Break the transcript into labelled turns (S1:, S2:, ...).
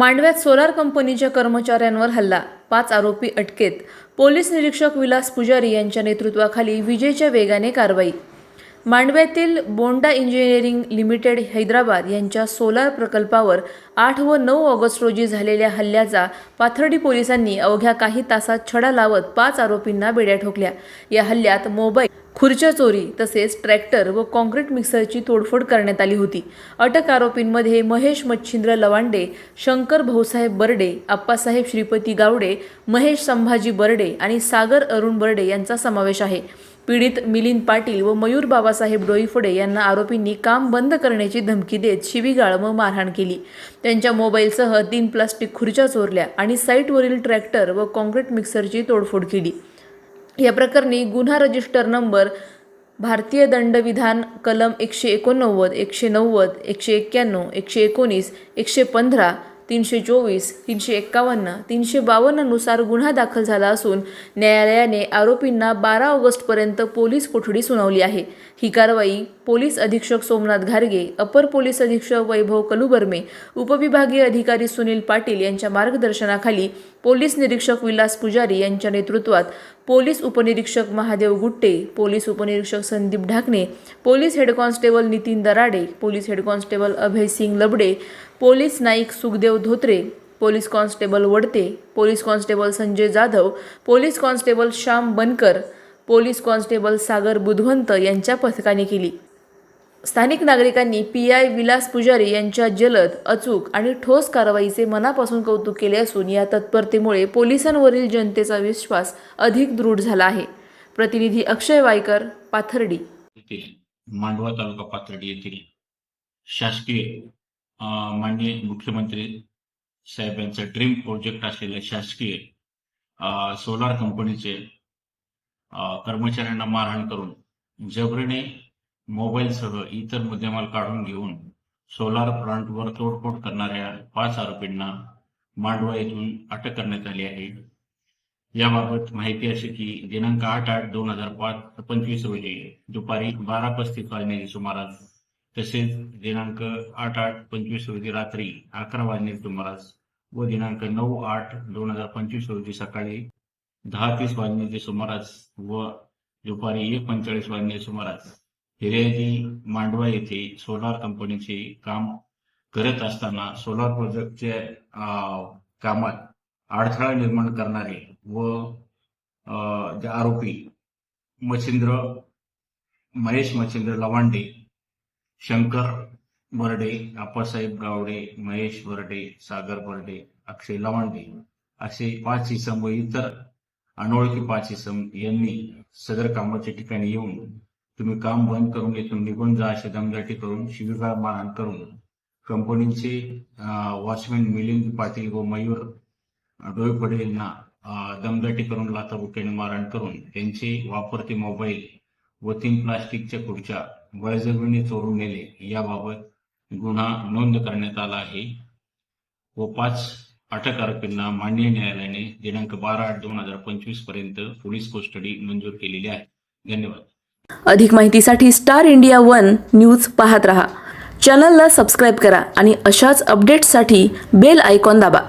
S1: मांडव्यात solar कंपनीच्या कर्मचाऱ्यांवर हल्ला पाच आरोपी अटकेत. पोलीस निरीक्षक विलास पुजारी यांच्या नेतृत्वाखाली विजेच्या वेगाने कारवाई मांडव्यातील बोंडा इंजिनिअरिंग लिमिटेड हैदराबाद यांच्या सोलार प्रकल्पावर आठ व नऊ ऑगस्ट रोजी झालेल्या हल्ल्याचा पाथर्डी पोलिसांनी अवघ्या काही तासात छडा लावत पाच आरोपींना बेड्या ठोकल्या. या हल्ल्यात मोबाईल खुर्च्या चोरी तसेच ट्रॅक्टर व कॉन्क्रीट मिक्सरची तोडफोड करण्यात आली होती. अटक आरोपींमध्ये महेश मच्छिंद्र लवांडे शंकर भाऊसाहेब बर्डे आप्पासाहेब श्रीपती गावडे महेश संभाजी बर्डे आणि सागर अरुण बर्डे यांचा समावेश आहे. पीडित मिलिंद पाटील व मयूर बाबासाहेब डोईफोडे यांना आरोपींनी काम बंद करण्याची धमकी देत शिवीगाळ व मारहाण केली. त्यांच्या मोबाईलसह तीन प्लास्टिक खुर्च्या चोरल्या आणि साईटवरील ट्रॅक्टर व कॉन्क्रीट मिक्सरची तोडफोड केली. या प्रकरणी गुन्हा रजिस्टर नंबर भारतीय दंडविधान कलम एकशे एकोणनव्वद एकशे नव्वद एकशे एक्क्याण्णव एकशे एकोणीस एकशे पंधरा तीनशे चोवीस तीनशे एक्कावन्न तीनशे बावन्ननुसार गुन्हा दाखल झाला असून न्यायालयाने आरोपींना बारा ऑगस्टपर्यंत पोलीस कोठडी सुनावली आहे. ही कारवाई पोलीस अधीक्षक सोमनाथ घारगे अपर पोलीस अधीक्षक वैभव कलुबर्मे उपविभागीय अधिकारी सुनील पाटील यांच्या मार्गदर्शनाखाली पोलीस निरीक्षक विलास पुजारी यांच्या नेतृत्वात पोलीस उपनिरीक्षक महादेव गुट्टे पोलीस उपनिरीक्षक Sandeep Dhakne police head constable Nitin Darade police head constable Abhay Singh Labde police Naik Sukhdev Dhotre police constable Wadte police constable Sanjay Jadhav police constable Shyam Bankar police constable Sagar Budhwant यांच्या पथकाने केली. स्थानिक नागरिकांनी P I Vilas पुजारी यांच्या जलद अचूक आणि ठोस कारवाईचे मनापासून कौतुक केले असून या तत्परतेमुळे पोलिसांवरील जनतेचा विश्वास अधिक दृढ झाला आहे. प्रतिनिधी अक्षय वायकर पाथर्डी.
S2: मांडवा तालुका पाथर्डी येथील शासकीय माननीय मुख्यमंत्री साहेब यांचं ड्रीम प्रोजेक्ट असलेले शासकीय सोलार कंपनीचे कर्मचाऱ्यांना मारहाण करून जबरीने मोबाईलसह इतर मुद्देमाल काढून घेऊन सोलार प्लांटवर तोडफोड करणाऱ्या पाच आरोपींना मांडवा येथून अटक करण्यात आली आहे. याबाबत माहिती अशी की दिनांक आठ आठ दोन हजार पाच पंचवीस रोजी दुपारी बारा पस्तीस वाजण्याच्या सुमारास तसेच दिनांक आठ आठ पंचवीस रोजी रात्री अकरा वाजण्याच्या सुमारास व दिनांक नऊ आठ दोन हजार पंचवीस रोजी सकाळी दहा तीस वाजण्याचे सुमारास व दुपारी एक पंचेचाळीस वाजण्याचे सुमारास हिर्याजी मांडवा येथे सोलार कंपनीचे काम करत असताना सोलार प्रोजेक्टच्या कामात अडथळा निर्माण करणारे व आरोपी मच्छिंद्र महेश मच्छिंद्र लवांडे शंकर बर्डे आप्पासाहेब गावडे महेश बर्डे सागर बर्डे अक्षय लवांडे असे पाच इसम व इतर अनोळखी पाच इसम यांनी सदर कामाच्या ठिकाणी येऊन तुम्ही काम बंद करून इथून निघून जा असे दमदाटी करून शिवीगाळ मारहाण करून कंपनीचे वॉचमॅन मिलिंद पाटील व मयूर डोळे यांना दमदाटी करून लाथाबुक्याने मारहाण करून त्यांचे वापरते मोबाईल व तीन प्लास्टिकच्या खुर्च्या बळजबरीने चोरून नेले. याबाबत गुन्हा नोंद करण्यात आला आहे. व पाच अटक आरोपींना माननीय न्यायालयाने दिनांक बारा आठ दोन हजार पंचवीसपर्यंत पोलीस कोस्टडी मंजूर केलेली आहे. धन्यवाद.
S1: अधिक माहितीसाठी स्टार इंडिया वन न्यूज पाहत रहा. चॅनलला सबस्क्राईब करा आणि अशाच अपडेट्ससाठी बेल आयकॉन दाबा.